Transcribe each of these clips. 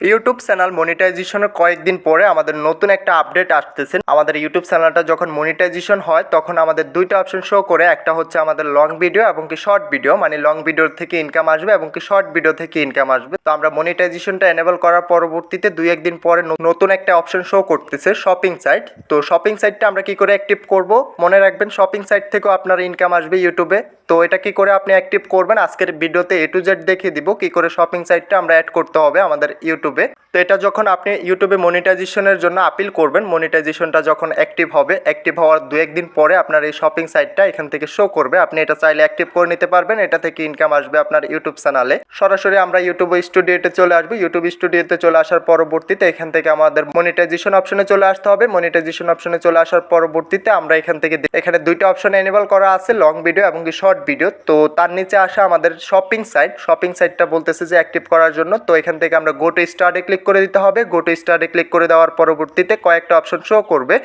YouTube channel মনিটাইজেশনের কয়েকদিন পরে আমাদের নতুন একটা আপডেট আসতেছে। আমাদের ইউটিউব চ্যানেলটা যখন মনিটাইজেশন হয়, তখন আমাদের দুইটা অপশন শো করে, একটা হচ্ছে আমাদের লং ভিডিও এবং কি শর্ট ভিডিও মানে লং ভিডিও থেকে ইনকাম আসবে এবং কি শর্ট ভিডিও থেকে ইনকাম আসবে। তো আমরা মনিটাইজেশনটা এনেবল করার পরবর্তীতে দুই, একদিন পরে নতুন একটা অপশন শো করতেছে শপিং সাইট তো শপিং সাইটটা আমরা কি করে অ্যাক্টিভ করব? মনে রাখবেন শপিং সাইট থেকেও আপনার ইনকাম আসবে ইউটিউবে তো এটা কি করে আপনি অ্যাক্টিভ করবেন? আজকের ভিডিওতে এ টু জেড দেখিয়ে দিব কি করে শপিং সাইটটা আমরা অ্যাড করতে হবে আমাদের ইউটিউবে তো এটা যখন আপনি ইউটিউবে মনিটাইজেশনের জন্য আপিল করবেন মনিটাইজেশনটা যখন অ্যাক্টিভ হবে অ্যাক্টিভ হওয়ার দু একদিন পরে আপনার এই শপিং সাইটটা এখান থেকে শো করবে। আপনি এটা চাইলে অ্যাক্টিভ করে নিতে পারবেন, এটা থেকে ইনকাম আসবে আপনার ইউটিউব চ্যানেলে সরাসরি আমরা ইউটিউব স্টুডিওতে চলে আসব। ইউটিউব স্টুডিওতে চলে আসার পরবর্তীতে এখান থেকে আমাদের মনিটাইজেশন অপশনে চলে আসতে হবে। মনিটাইজেশন অপশনে চলে আসার পরবর্তীতে আমরা এখান থেকে এখানে দুইটা অপশন এনেবল করা আছে লং ভিডিও এবং কি শর্ট ভিডিও তো তার নিচে আসা আমাদের শপিং সাইট শপিং সাইটটা বলতেছে যে অ্যাক্টিভ করার জন্য। তো এখান থেকে আমরা গো টু স্টার্টে ক্লিক করে দিতে হবে। গো টু স্টারে ক্লিক করে দেওয়ার পরবর্তীতে কয়েকটা অপশন শো করবে।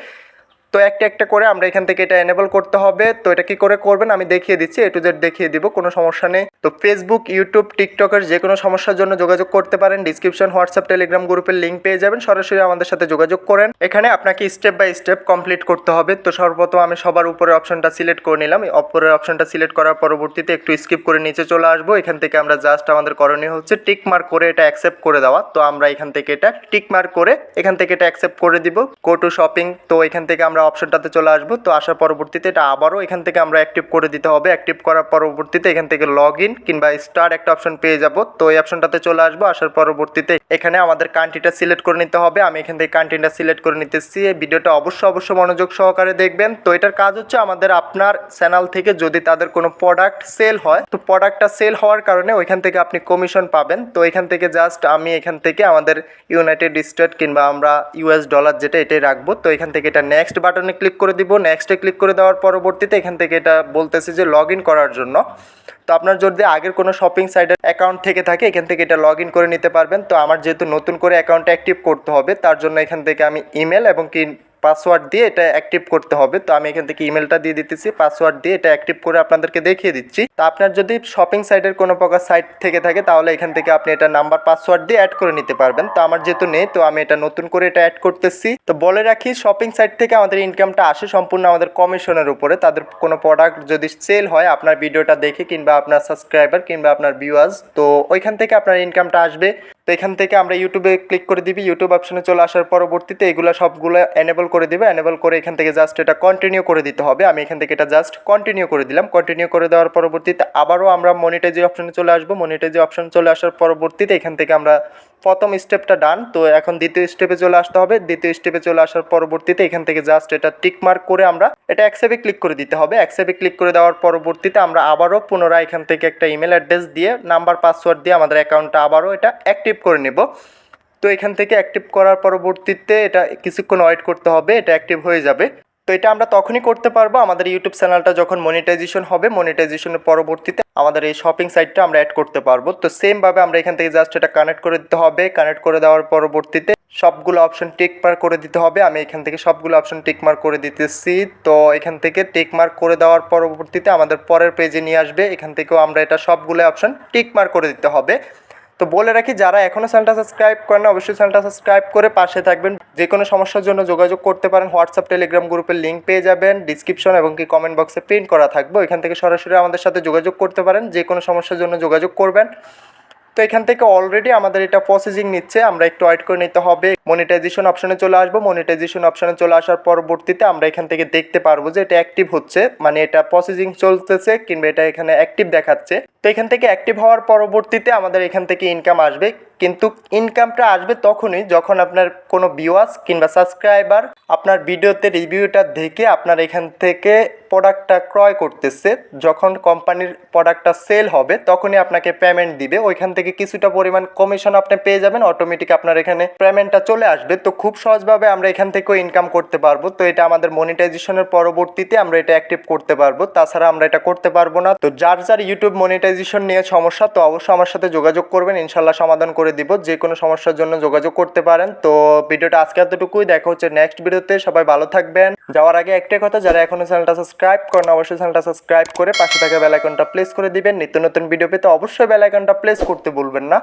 তো একটা একটা করে আমরা এখান থেকে এটা এনেবল করতে হবে। তো এটা কি করে করবেন? আমি দেখিয়ে দিচ্ছি এ টু জেড দেখিয়ে দিব, কোনো সমস্যা নেই। তো ফেসবুক ইউটিউব টিকটকের যে কোনো সমস্যার জন্য যোগাযোগ করতে পারেন। ডিসক্রিপশন হোয়াটসঅ্যাপ টেলিগ্রাম গ্রুপের লিঙ্ক পেয়ে যাবেন। সরাসরি আমাদের সাথে যোগাযোগ করেন। এখানে আপনাকে স্টেপ বাই স্টেপ কমপ্লিট করতে হবে। তো সর্বপ্রথম আমি সবার উপরে অপশনটা সিলেক্ট করে নিলাম। অপরের অপশনটা সিলেক্ট করার পরবর্তীতে একটু স্কিপ করে নিচে চলে আসব। এখান থেকে আমরা জাস্ট আমাদের করণীয় হচ্ছে টিক মার্ক করে এটা অ্যাকসেপ্ট করে দেওয়া। তো আমরা এখান থেকে এটা টিক মার্ক করে এখান থেকে এটা অ্যাকসেপ্ট করে দিব। গো টু শপিং তো এখান থেকে আমরা অপশনটাতে চলে আসব। তো আসার পরবর্তীতে এটা আবারও এখান থেকে আমরা অ্যাক্টিভ করে দিতে হবে। অ্যাক্টিভ করার পরবর্তীতে এখান থেকে লগ ইন কিংবা স্টার একটা অপশন পেয়ে যাব। তো এই অপশনটাতে চলে আসব। আসার পরবর্তীতে এখানে আমাদের কান্ট্রিটা সিলেক্ট করে নিতে হবে। আমি এখান থেকে কান্ট্রিটা সিলেক্ট করে নিতেছি। এই ভিডিওটা অবশ্যই অবশ্যই মনোযোগ সহকারে দেখবেন। তো এটার কাজ হচ্ছে আমাদের আপনার চ্যানেল থেকে যদি তাদের কোনো প্রোডাক্ট সেল হয়, তো প্রোডাক্টটা সেল হওয়ার কারণে ওইখান থেকে আপনি কমিশন পাবেন। তো এখান থেকে জাস্ট আমি এখান থেকে আমাদের ইউনাইটেড স্টেট কিংবা আমরা ইউএস ডলার যেটা এটাই রাখব। তো এখান থেকে এটা নেক্সট বাটনে ক্লিক করে দিব নেক্সটে ক্লিক করে দেওয়ার পরবর্তীতে এখান থেকে এটা বলতেছে যে লগ ইন করার জন্য। তো আপনার যদি আগের কোনো শপিং সাইটের অ্যাকাউন্ট থেকে থাকে, এখান থেকে এটা লগ ইন করে নিতে পারবেন। তো আমার যেহেতু নতুন করে অ্যাকাউন্ট অ্যাক্টিভ করতে হবে, তার জন্য এখান থেকে আমি ইমেল এবং কি পাসওয়ার্ড দিয়ে এটা অ্যাক্টিভ করতে হবে। তো আমি এখান থেকে ইমেলটা দিয়ে দিতেছি পাসওয়ার্ড দিয়ে এটা অ্যাক্টিভ করে আপনাদেরকে দেখিয়ে দিচ্ছি। তো আপনার যদি শপিং সাইটের কোনো প্রকার সাইট থেকে থাকে, তাহলে এখান থেকে আপনি এটা নাম্বার পাসওয়ার্ড দিয়ে অ্যাড করে নিতে পারবেন। তো আমার যেহেতু নেই, তো আমি এটা নতুন করে এটা অ্যাড করতেছি। তো বলে রাখি শপিং সাইট থেকে আমাদের ইনকামটা আসে সম্পূর্ণ আমাদের কমিশনের উপরে। তাদের কোনো প্রোডাক্ট যদি সেল হয়, আপনার ভিডিওটা দেখে কিংবা আপনার সাবস্ক্রাইবার কিংবা আপনার ভিউয়ার্স তো ওইখান থেকে আপনার ইনকামটা আসবে। তো এখান থেকে আমরা ইউটিউবে ক্লিক করে দিবি। ইউটিউব অপশনে চলে আসার পরবর্তীতে এগুলো সবগুলো এনেবল করে দিবে। এনেবল করে এখান থেকে জাস্ট এটা কন্টিনিউ করে দিতে হবে। আমি এখান থেকে এটা জাস্ট কন্টিনিউ করে দিলাম। কন্টিনিউ করে দেওয়ার পরবর্তীতে আবারও আমরা মনিটাইজি অপশানে চলে আসব। মনিটাইজি অপশন চলে আসার পরবর্তীতে এখান থেকে আমরা প্রথম স্টেপটা ডান তো এখন দ্বিতীয় স্টেপে চলে আসতে হবে। দ্বিতীয় স্টেপে চলে আসার পরবর্তীতে এখান থেকে জাস্ট এটা টিক মার্ক করে আমরা এটা অ্যাকসেপে ক্লিক করে দিতে হবে। অ্যাকসেপে ক্লিক করে দেওয়ার পরবর্তীতে আমরা আবারও পুনরায় এখান থেকে একটা ইমেল অ্যাড্রেস দিয়ে নাম্বার পাসওয়ার্ড দিয়ে আমাদের অ্যাকাউন্টটা আবারও এটা অ্যাক্টিভ করে নেব। তো এখান থেকে অ্যাক্টিভ করার পরবর্তীতে এটা কিছুক্ষণ ওয়েট করতে হবে, এটা অ্যাক্টিভ হয়ে যাবে। তো এটা আমরা তখনই করতে পারব, আমাদের ইউটিউব চ্যানেলটা যখন মনিটাইজেশন হবে মনিটাইজেশনের পরবর্তীতে আমাদের এই শপিং সাইটটা আমরা অ্যাড করতে পারব। তো সেমভাবে আমরা এখান থেকে জাস্ট এটা কানেক্ট করে দিতে হবে কানেক্ট করে দেওয়ার পরবর্তীতে সবগুলো অপশন টিক মার্ক করে দিতে হবে। আমি এখান থেকে সবগুলো অপশন টিক মার্ক করে দিতেছি। তো এখান থেকে টিক মার্ক করে দেওয়ার পরবর্তীতে আমাদের পরের পেজে নিয়ে আসবে। এখান থেকেও আমরা এটা সবগুলো অপশন টিক মার্ক করে দিতে হবে। তো বলে রাখি, যারা এখনও চ্যানেলটা সাবস্ক্রাইব করেন অবশ্যই চ্যানেলটা সাবস্ক্রাইব করে পাশে থাকবেন। যে কোনো সমস্যার জন্য যোগাযোগ করতে পারেন, হোয়াটসঅ্যাপ, টেলিগ্রাম গ্রুপের লিঙ্ক পেয়ে যাবেন, ডিসক্রিপশন এবং কি কমেন্ট বক্সে প্রিন্ট করা থাকবে। এখান থেকে সরাসরি আমাদের সাথে যোগাযোগ করতে পারেন যে কোনো সমস্যার জন্য যোগাযোগ করবেন। তো এখান থেকে অলরেডি আমাদের এটা প্রসেসিং নিচ্ছে, আমরা একটু ওয়েট করে নিতে হবে। মনিটাইজেশন অপশনে চলে আসব। মনিটাইজেশন অপশনে চলে আসার পরবর্তীতে আমরা এখান থেকে দেখতে পারব যে এটা অ্যাক্টিভ হচ্ছে মানে এটা প্রসেসিং চলতেছে কিংবা এটা এখানে অ্যাক্টিভ দেখাচ্ছে। তো এখান থেকে অ্যাক্টিভ হওয়ার পরবর্তীতে আমাদের এখান থেকে ইনকাম আসবে। কিন্তু ইনকামটা আসবে তখনই যখন আপনার কোনো ভিউয়ার্স কিংবা সাবস্ক্রাইবার আপনার ভিডিওতে রিভিউটা দেখে আপনার এখান থেকে প্রোডাক্টটা ক্রয় করতেছে, যখন কোম্পানির প্রোডাক্টটা সেল হবে, তখনই আপনাকে পেমেন্ট দিবে। ওইখান থেকে কিছুটা পরিমাণ কমিশন আপনি পেয়ে যাবেন অটোমেটিক আপনার এখানে পেমেন্টটা চলে আসবে। তো খুব সহজভাবে আমরা এখান থেকেও ইনকাম করতে পারব। তো এটা আমাদের মনিটাইজেশনের পরবর্তীতে আমরা এটা অ্যাক্টিভ করতে পারব। তাছাড়া আমরা এটা করতে পারব না। তো যার যার ইউটিউব মনিটাইজেশন নিয়ে সমস্যা, তো অবশ্যই আমার সাথে যোগাযোগ করবেন। ইনশাল্লাহ সমাধান করে দিব, যে কোনো সমস্যার জন্য যোগাযোগ করতে পারেন। তো ভিডিওটা আজকে এতটুকুই, দেখা হচ্ছে নেক্সট ভিডিওতে, সবাই ভালো থাকবেন। যাওয়ার আগে একটাই কথা, যারা এখনও চ্যানেলটা সাবস্ক্রাইব করেন, অবশ্যই চ্যানেলটা সাবস্ক্রাইব করে পাশে থাকা বেলাইকনটা প্লেস করে দিবেন। নিত্য নতুন ভিডিও পেতে অবশ্যই বেলাইকনটা প্লেস করতে ভুলবেন না।